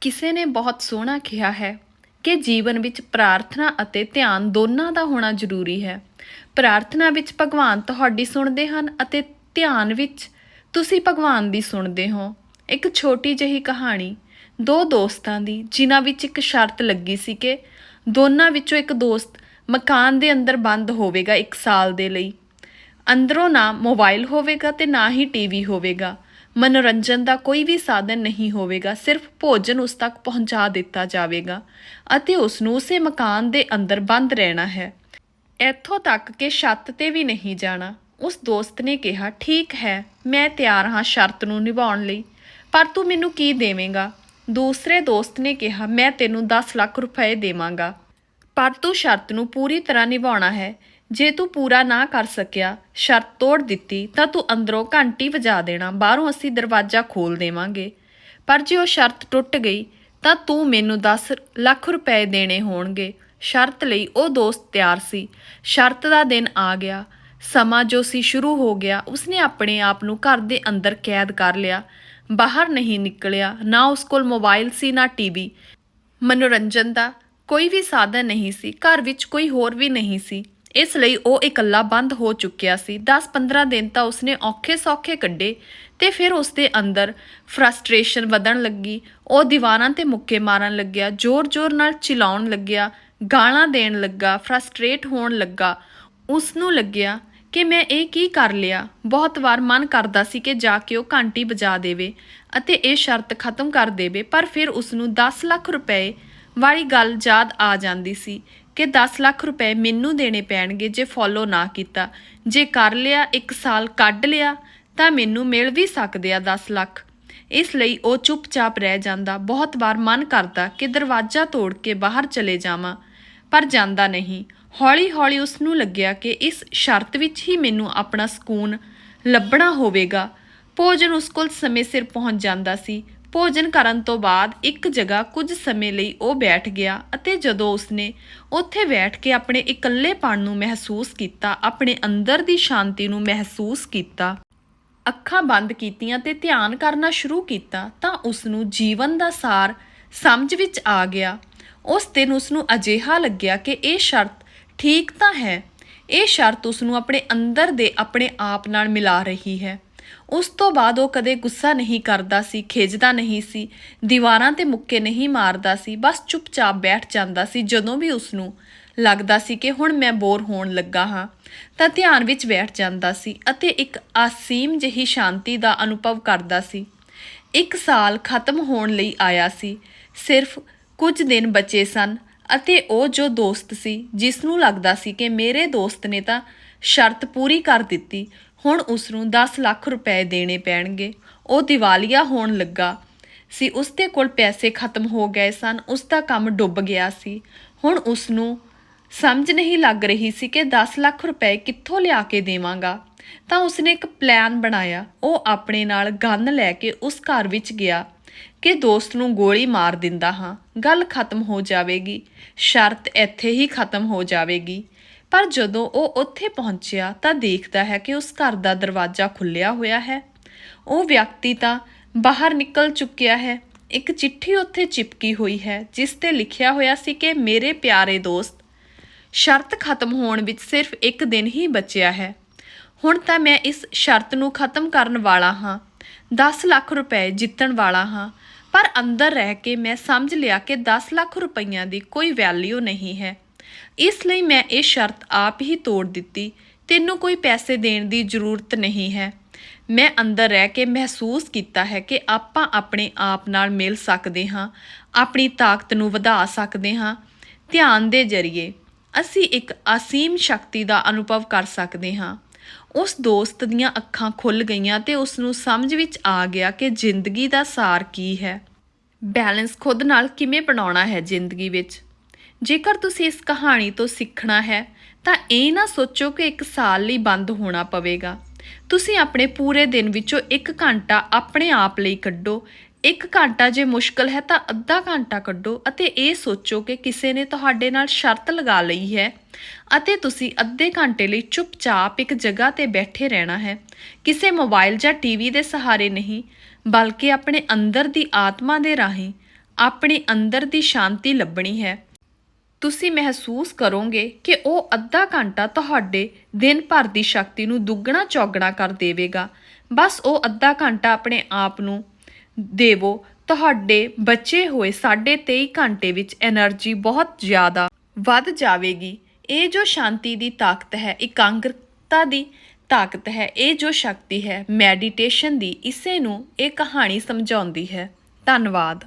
ਕਿਸੇ ਨੇ ਬਹੁਤ ਸੋਹਣਾ ਕਿਹਾ ਹੈ ਕਿ ਜੀਵਨ ਵਿੱਚ ਪ੍ਰਾਰਥਨਾ ਅਤੇ ਧਿਆਨ ਦੋਨਾਂ ਦਾ ਹੋਣਾ ਜ਼ਰੂਰੀ ਹੈ। ਪ੍ਰਾਰਥਨਾ ਵਿੱਚ ਭਗਵਾਨ ਤੁਹਾਡੀ ਸੁਣਦੇ ਹਨ ਅਤੇ ਧਿਆਨ ਵਿੱਚ ਤੁਸੀਂ ਭਗਵਾਨ ਦੀ ਸੁਣਦੇ ਹੋ। ਇੱਕ ਛੋਟੀ ਜਿਹੀ ਕਹਾਣੀ, ਦੋ ਦੋਸਤਾਂ ਦੀ, ਜਿਨ੍ਹਾਂ ਵਿੱਚ ਇੱਕ ਸ਼ਰਤ ਲੱਗੀ ਸੀ ਕਿ ਦੋਨਾਂ ਵਿੱਚੋਂ ਇੱਕ ਦੋਸਤ ਮਕਾਨ ਦੇ ਅੰਦਰ ਬੰਦ ਹੋਵੇਗਾ 1 ਸਾਲ ਦੇ ਲਈ। ਅੰਦਰੋਂ ਨਾ ਮੋਬਾਈਲ ਹੋਵੇਗਾ ਤੇ ਨਾ ਹੀ ਟੀਵੀ ਹੋਵੇਗਾ। ਮਨੋਰੰਜਨ ਦਾ ਕੋਈ ਵੀ ਸਾਧਨ ਨਹੀਂ ਹੋਵੇਗਾ, ਸਿਰਫ ਭੋਜਨ ਉਸ ਤੱਕ ਪਹੁੰਚਾ ਦਿੱਤਾ ਜਾਵੇਗਾ ਅਤੇ ਉਸ ਨੂੰ ਉਸੇ ਮਕਾਨ ਦੇ ਅੰਦਰ ਬੰਦ ਰਹਿਣਾ ਹੈ। ਇੱਥੋਂ ਤੱਕ ਕਿ ਛੱਤ ਤੇ ਵੀ ਨਹੀਂ ਜਾਣਾ। ਉਸ ਦੋਸਤ ਨੇ ਕਿਹਾ, ਠੀਕ ਹੈ, ਮੈਂ ਤਿਆਰ ਹਾਂ ਸ਼ਰਤ ਨੂੰ ਨਿਭਾਉਣ ਲਈ, ਪਰ ਤੂੰ ਮੈਨੂੰ ਕੀ ਦੇਵੇਂਗਾ? ਦੂਸਰੇ ਦੋਸਤ ਨੇ ਕਿਹਾ, ਮੈਂ ਤੈਨੂੰ 10 ਲੱਖ ਰੁਪਏ ਦੇਵਾਂਗਾ, ਪਰ ਤੂੰ ਸ਼ਰਤ ਨੂੰ ਪੂਰੀ ਤਰ੍ਹਾਂ ਨਿਭਾਉਣਾ ਹੈ। ਜੇ ਤੂੰ ਪੂਰਾ ਨਾ ਕਰ ਸਕਿਆ, ਸ਼ਰਤ ਤੋੜ ਦਿੱਤੀ, ਤਾਂ ਤੂੰ ਅੰਦਰੋਂ ਘੰਟੀ ਵਜਾ ਦੇਣਾ, ਬਾਹਰੋਂ ਅਸੀਂ ਦਰਵਾਜ਼ਾ ਖੋਲ ਦੇਵਾਂਗੇ। ਪਰ ਜੇ ਉਹ ਸ਼ਰਤ ਟੁੱਟ ਗਈ, ਤਾਂ ਤੂੰ ਮੈਨੂੰ 10 ਲੱਖ ਰੁਪਏ ਦੇਣੇ ਹੋਣਗੇ। ਸ਼ਰਤ ਲਈ ਉਹ ਦੋਸਤ ਤਿਆਰ ਸੀ। ਸ਼ਰਤ ਦਾ ਦਿਨ ਆ ਗਿਆ। ਸਮਾਂ ਜੋ ਸੀ ਸ਼ੁਰੂ ਹੋ ਗਿਆ, ਉਸਨੇ ਆਪਣੇ ਆਪ ਨੂੰ ਘਰ ਦੇ ਅੰਦਰ ਕੈਦ ਕਰ ਲਿਆ। ਬਾਹਰ ਨਹੀਂ ਨਿਕਲਿਆ, ਨਾ ਉਸ ਕੋਲ ਮੋਬਾਈਲ ਸੀ, ਨਾ ਟੀਵੀ। ਮਨੋਰੰਜਨ ਦਾ ਕੋਈ ਵੀ ਸਾਧਨ ਨਹੀਂ ਸੀ, ਘਰ ਵਿੱਚ ਕੋਈ ਹੋਰ ਵੀ ਨਹੀਂ ਸੀ। ਇਸ ਲਈ ਉਹ ਇਕੱਲਾ ਬੰਦ ਹੋ ਚੁੱਕਿਆ ਸੀ। 10-15 ਦਿਨ ਤਾਂ ਉਸਨੇ ਔਖੇ ਸੌਖੇ ਕੱਢੇ ਤੇ ਫਿਰ ਉਸਦੇ ਅੰਦਰ ਫਰਸਟ੍ਰੇਸ਼ਨ ਵਧਣ ਲੱਗੀ। ਉਹ ਦੀਵਾਰਾਂ ਤੇ ਮੁੱਕੇ ਮਾਰਨ ਲੱਗਿਆ, ਜ਼ੋਰ-ਜ਼ੋਰ ਨਾਲ ਚਿਲਾਉਣ ਲੱਗਿਆ, ਗਾਲਾਂ ਦੇਣ ਲੱਗਾ, ਫਰਸਟ੍ਰੇਟ ਹੋਣ ਲੱਗਾ। ਉਸ ਨੂੰ ਲੱਗਿਆ ਕਿ ਮੈਂ ਇਹ ਕੀ ਕਰ ਲਿਆ। ਬਹੁਤ ਵਾਰ ਮਨ ਕਰਦਾ ਸੀ ਕਿ ਜਾ ਕੇ ਉਹ ਘੰਟੀ ਵਜਾ ਦੇਵੇ ਅਤੇ ਇਹ ਸ਼ਰਤ ਖਤਮ ਕਰ ਦੇਵੇ, ਪਰ ਫਿਰ ਉਸ ਨੂੰ 10 ਲੱਖ ਰੁਪਏ ਵਾਲੀ ਗੱਲ ਯਾਦ ਆ ਜਾਂਦੀ ਸੀ ਕਿ 10 ਲੱਖ ਰੁਪਏ ਮੈਨੂੰ ਦੇਣੇ ਪੈਣਗੇ ਜੇ ਫੋਲੋ ਨਾ ਕੀਤਾ। ਜੇ ਕਰ ਲਿਆ 1 ਸਾਲ ਕੱਢ ਲਿਆ, ਤਾਂ ਮੈਨੂੰ ਮਿਲ ਵੀ ਸਕਦੇ ਆ 10 ਲੱਖ। ਇਸ ਲਈ ਉਹ ਚੁੱਪਚਾਪ ਰਹਿ ਜਾਂਦਾ। ਬਹੁਤ ਵਾਰ ਮਨ ਕਰਦਾ ਕਿ ਦਰਵਾਜ਼ਾ ਤੋੜ ਕੇ ਬਾਹਰ ਚਲੇ ਜਾਵਾਂ, ਪਰ ਜਾਂਦਾ ਨਹੀਂ। ਹੌਲੀ-ਹੌਲੀ ਉਸ ਨੂੰ ਲੱਗਿਆ ਕਿ ਇਸ ਸ਼ਰਤ ਵਿੱਚ ਹੀ ਮੈਨੂੰ ਆਪਣਾ ਸਕੂਨ ਲੱਭਣਾ ਹੋਵੇਗਾ। ਭੋਜਨ ਉਸ ਕੋਲ ਸਮੇਂ ਸਿਰ ਪਹੁੰਚ ਜਾਂਦਾ ਸੀ। ਭੋਜਨ ਕਰਨ ਤੋਂ ਬਾਅਦ ਇੱਕ ਜਗ੍ਹਾ ਕੁਝ ਸਮੇਂ ਲਈ ਉਹ ਬੈਠ ਗਿਆ ਅਤੇ ਜਦੋਂ ਉਸਨੇ ਉੱਥੇ ਬੈਠ ਕੇ ਆਪਣੇ ਇਕੱਲੇਪਣ ਨੂੰ ਮਹਿਸੂਸ ਕੀਤਾ, ਆਪਣੇ ਅੰਦਰ ਦੀ ਸ਼ਾਂਤੀ ਨੂੰ ਮਹਿਸੂਸ ਕੀਤਾ, ਅੱਖਾਂ ਬੰਦ ਕੀਤੀਆਂ ਤੇ ਧਿਆਨ ਕਰਨਾ ਸ਼ੁਰੂ ਕੀਤਾ, ਤਾਂ ਉਸ ਨੂੰ ਜੀਵਨ ਦਾ ਸਾਰ ਸਮਝ ਵਿੱਚ ਆ ਗਿਆ। ਉਸ ਦਿਨ ਉਸ ਨੂੰ ਅਜਿਹਾ ਲੱਗਿਆ ਕਿ ਇਹ ਸ਼ਰਤ ਠੀਕ ਤਾਂ ਹੈ। ਇਹ ਸ਼ਰਤ ਉਸ ਨੂੰ ਆਪਣੇ ਅੰਦਰ ਦੇ ਆਪਣੇ ਆਪ ਨਾਲ ਮਿਲਾ ਰਹੀ ਹੈ। ਉਸ ਤੋਂ ਬਾਅਦ ਉਹ ਕਦੇ ਗੁੱਸਾ ਨਹੀਂ ਕਰਦਾ ਸੀ, ਖਿਜਦਾ ਨਹੀਂ ਸੀ, ਦੀਵਾਰਾਂ ਤੇ ਮੁੱਕੇ ਨਹੀਂ ਮਾਰਦਾ ਸੀ, ਬਸ ਚੁੱਪਚਾਪ ਬੈਠ ਜਾਂਦਾ ਸੀ ਜਦੋਂ ਵੀ ਉਸ ਨੂੰ ਲੱਗਦਾ ਸੀ ਕਿ ਹੁਣ ਮੈਂ ਬੋਰ ਹੋਣ ਲੱਗਾ ਹਾਂ, ਤਾਂ ਧਿਆਨ ਵਿੱਚ ਬੈਠ ਜਾਂਦਾ ਸੀ ਅਤੇ ਇੱਕ ਅਸੀਮ ਜਿਹੀ ਸ਼ਾਂਤੀ ਦਾ ਅਨੁਭਵ ਕਰਦਾ ਸੀ। ਇੱਕ ਸਾਲ ਖਤਮ ਹੋਣ ਲਈ ਆਇਆ ਸੀ, ਸਿਰਫ ਕੁਝ ਦਿਨ ਬਚੇ ਸਨ ਅਤੇ ਉਹ ਜੋ ਦੋਸਤ ਸੀ ਜਿਸ ਨੂੰ ਲੱਗਦਾ ਸੀ ਕਿ ਮੇਰੇ ਦੋਸਤ ਨੇ ਤਾਂ ਸ਼ਰਤ ਪੂਰੀ ਕਰ ਦਿੱਤੀ ਹੁਣ ਉਸ ਨੂੰ 10 ਲੱਖ ਰੁਪਏ ਦੇਣੇ ਪੈਣਗੇ। ਉਹ ਦੀਵਾਲੀਆ ਹੋਣ ਲੱਗਾ। ਸੀ ਉਸ ਦੇ ਕੋਲ ਪੈਸੇ ਖਤਮ ਹੋ ਗਏ ਸਨ। ਉਸ ਦਾ ਕੰਮ ਡੁੱਬ ਗਿਆ ਸੀ। ਹੁਣ ਉਸ ਨੂੰ ਸਮਝ ਨਹੀਂ ਲੱਗ ਰਹੀ ਸੀ ਕਿ 10 ਲੱਖ ਰੁਪਏ ਕਿੱਥੋਂ ਲਿਆ ਕੇ ਦੇਵਾਂਗਾ। ਤਾਂ ਉਸਨੇ ਇੱਕ ਪਲਾਨ ਬਣਾਇਆ। ਉਹ ਆਪਣੇ ਨਾਲ ਗਨ ਲੈ ਕੇ ਉਸ ਘਰ ਵਿੱਚ ਗਿਆ ਕਿ ਦੋਸਤ ਨੂੰ ਗੋਲੀ ਮਾਰ ਦਿੰਦਾ ਹਾਂ। ਗੱਲ ਖਤਮ ਹੋ ਜਾਵੇਗੀ। ਸ਼ਰਤ ਇੱਥੇ ਹੀ ਖਤਮ ਹੋ ਜਾਵੇਗੀ। ਪਰ ਜਦੋਂ ਉਹ ਉੱਥੇ ਪਹੁੰਚਿਆ ਤਾਂ ਦੇਖਦਾ ਹੈ ਕਿ ਉਸ ਘਰ ਦਾ ਦਰਵਾਜ਼ਾ ਖੁੱਲਿਆ ਹੋਇਆ ਹੈ। ਉਹ ਵਿਅਕਤੀ ਤਾਂ ਬਾਹਰ ਨਿਕਲ ਚੁੱਕਿਆ ਹੈ। ਇੱਕ ਚਿੱਠੀ ਉੱਥੇ ਚਿਪਕੀ ਹੋਈ ਹੈ, ਜਿਸ ਤੇ ਲਿਖਿਆ ਹੋਇਆ ਸੀ ਕਿ ਮੇਰੇ ਪਿਆਰੇ ਦੋਸਤ, ਸ਼ਰਤ ਖਤਮ ਹੋਣ ਵਿੱਚ ਸਿਰਫ ਇੱਕ ਦਿਨ ਹੀ ਬਚਿਆ ਹੈ। ਹੁਣ ਤਾਂ ਮੈਂ ਇਸ ਸ਼ਰਤ ਨੂੰ ਖਤਮ ਕਰਨ ਵਾਲਾ ਹਾਂ 10 ਲੱਖ ਰੁਪਏ ਜਿੱਤਣ ਵਾਲਾ ਹਾਂ, ਪਰ ਅੰਦਰ ਰਹਿ ਕੇ ਮੈਂ ਸਮਝ ਲਿਆ ਕਿ 10 ਲੱਖ ਰੁਪਈਆਂ ਦੀ ਕੋਈ ਵੈਲਿਊ ਨਹੀਂ ਹੈ। ਇਸ ਲਈ ਮੈਂ ਇਹ ਸ਼ਰਤ ਆਪ ਹੀ ਤੋੜ ਦਿੱਤੀ। ਤੈਨੂੰ ਕੋਈ ਪੈਸੇ ਦੇਣ ਦੀ ਜ਼ਰੂਰਤ ਨਹੀਂ ਹੈ। ਮੈਂ ਅੰਦਰ ਰਹਿ ਕੇ ਮਹਿਸੂਸ ਕੀਤਾ ਹੈ ਕਿ ਆਪਾਂ ਆਪਣੇ ਆਪ ਨਾਲ ਮਿਲ ਸਕਦੇ ਹਾਂ, ਆਪਣੀ ਤਾਕਤ ਨੂੰ ਵਧਾ ਸਕਦੇ ਹਾਂ। ਧਿਆਨ ਦੇ ਜ਼ਰੀਏ, ਅਸੀਂ ਇੱਕ ਅਸੀਮ ਸ਼ਕਤੀ ਦਾ ਅਨੁਭਵ ਕਰ ਸਕਦੇ ਹਾਂ। ਉਸ ਦੋਸਤ ਦੀਆਂ ਅੱਖਾਂ ਖੁੱਲ ਗਈਆਂ ਤੇ ਉਸ ਨੂੰ ਸਮਝ ਵਿੱਚ ਆ ਗਿਆ ਕਿ ਜ਼ਿੰਦਗੀ ਦਾ ਸਾਰ ਕੀ ਹੈ। ਬੈਲੈਂਸ ਖੁਦ ਨਾਲ ਕਿਵੇਂ ਬਣਾਉਣਾ ਹੈ ਜ਼ਿੰਦਗੀ ਵਿੱਚ? ਜੇਕਰ ਤੁਸੀਂ ਇਸ ਕਹਾਣੀ ਤੋਂ ਸਿੱਖਣਾ ਹੈ, ਤਾਂ ਇਹ ਨਾ ਸੋਚੋ ਕਿ ਇੱਕ ਸਾਲ ਲਈ ਬੰਦ ਹੋਣਾ ਪਵੇਗਾ। ਤੁਸੀਂ ਆਪਣੇ ਪੂਰੇ ਦਿਨ ਵਿੱਚੋਂ 1 ਘੰਟਾ ਆਪਣੇ ਆਪ ਲਈ ਕੱਢੋ। 1 ਘੰਟਾ ਜੇ ਮੁਸ਼ਕਲ ਹੈ, ਤਾਂ ਅੱਧਾ ਘੰਟਾ ਕੱਢੋ ਅਤੇ ਇਹ ਸੋਚੋ ਕਿ ਕਿਸੇ ਨੇ ਤੁਹਾਡੇ ਨਾਲ ਸ਼ਰਤ ਲਗਾ ਲਈ ਹੈ ਅਤੇ ਤੁਸੀਂ ਅੱਧੇ ਘੰਟੇ ਲਈ ਚੁੱਪਚਾਪ ਇੱਕ ਜਗ੍ਹਾ ਤੇ ਬੈਠੇ ਰਹਿਣਾ ਹੈ। ਕਿਸੇ ਮੋਬਾਈਲ ਜਾਂ ਟੀਵੀ ਦੇ ਸਹਾਰੇ ਨਹੀਂ, ਬਲਕਿ ਆਪਣੇ ਅੰਦਰ ਦੀ ਆਤਮਾ ਦੇ ਰਾਹੀਂ, ਆਪਣੇ ਅੰਦਰ ਦੀ ਸ਼ਾਂਤੀ ਲੱਭਣੀ ਹੈ। ਤੁਸੀਂ ਮਹਿਸੂਸ ਕਰੋਗੇ ਕਿ ਉਹ ਅੱਧਾ ਘੰਟਾ ਤੁਹਾਡੇ ਦਿਨ ਭਰ ਦੀ ਸ਼ਕਤੀ ਨੂੰ ਦੁੱਗਣਾ ਚੌਗਣਾ ਕਰ ਦੇਵੇਗਾ। ਬਸ ਉਹ ਅੱਧਾ ਘੰਟਾ ਆਪਣੇ ਆਪ ਨੂੰ ਦੇਵੋ। ਤੁਹਾਡੇ ਬਚੇ ਹੋਏ 23 ਘੰਟੇ ਵਿੱਚ એનર્ਜੀ ਬਹੁਤ ਜ਼ਿਆਦਾ ਵੱਧ ਜਾਵੇਗੀ। ਇਹ ਜੋ ਸ਼ਾਂਤੀ ਦੀ ਤਾਕਤ ਹੈ, ਇਕਾਂਗਰਤਾ ਦੀ ਤਾਕਤ ਹੈ, ਇਹ ਜੋ ਸ਼ਕਤੀ ਹੈ, ਮੈਡੀਟੇਸ਼ਨ ਦੀ, ਇਸੇ ਨੂੰ ਇਹ ਕਹਾਣੀ ਸਮਝਾਉਂਦੀ ਹੈ। ਧੰਨਵਾਦ।